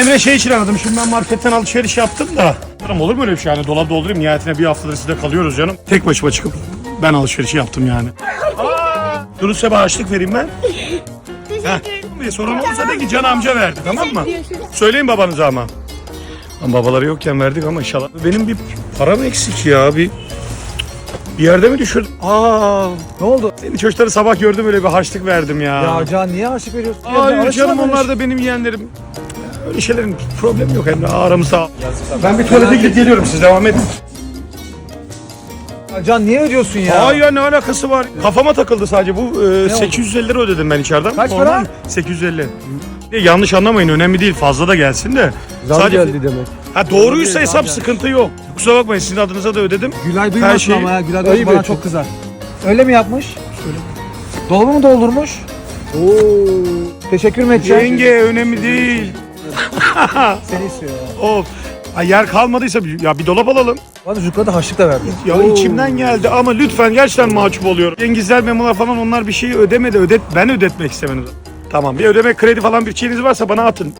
Emre şey için aradım. Şimdi ben marketten alışveriş yaptım da. Canım olur mu öyle bir şey? Yani dolap doldurayım. Nihayetinde bir haftadır sizde kalıyoruz canım. Tek başıma çıkıp ben alışverişi yaptım yani. Bir harçlık vereyim ben. Teşekkür ederim. Bir sorun olursa de ki Can amca verdi tamam mı? Söyleyin babanıza ama. Lan babaları yokken verdik ama inşallah. Benim bir param eksik ya. Bir bir yerde mi düşürdüm? Aa, Ne oldu? senin çocukları sabah gördüm öyle bir harçlık verdim ya. Ya Can niye aşık veriyorsun? Ya, Hayır canım onlar da benim yeğenlerim. Öyle şeylerin problemi yok Emre aramızda. Ben bir tuvalete gidip geliyorum siz devam edin. Can niye ödüyorsun ya? Hayır ya ne alakası var? Kafama takıldı sadece bu e, 850 lira ödedim ben içeriden. Kaç Normal para? 850. E, yanlış anlamayın önemli değil fazla da gelsin de. Zam geldi demek. Ha doğruysa hesap sıkıntı yok. Kusura bakmayın sizin adınıza da ödedim. Gülay duymasın şeyi ama ya. Gülay ayıp duymasın bana çok kızar. Öyle mi yapmış? Öyle. Dolabı mı doldurmuş? Oo. Teşekkür mü edeceksin? Yenge önemli değil. Seni istiyor ya. Of. Ha, yer kalmadıysa ya bir dolap alalım. Bana çocuklara da harçlık da verdi. Ya içimden geldi ama lütfen gerçekten mahcup oluyorum. Yengizler memolar falan onlar bir şeyi ödemedi. Ödet ben ödetmek istemedim. Tamam bir ödeme kredi falan bir şeyiniz varsa bana atın.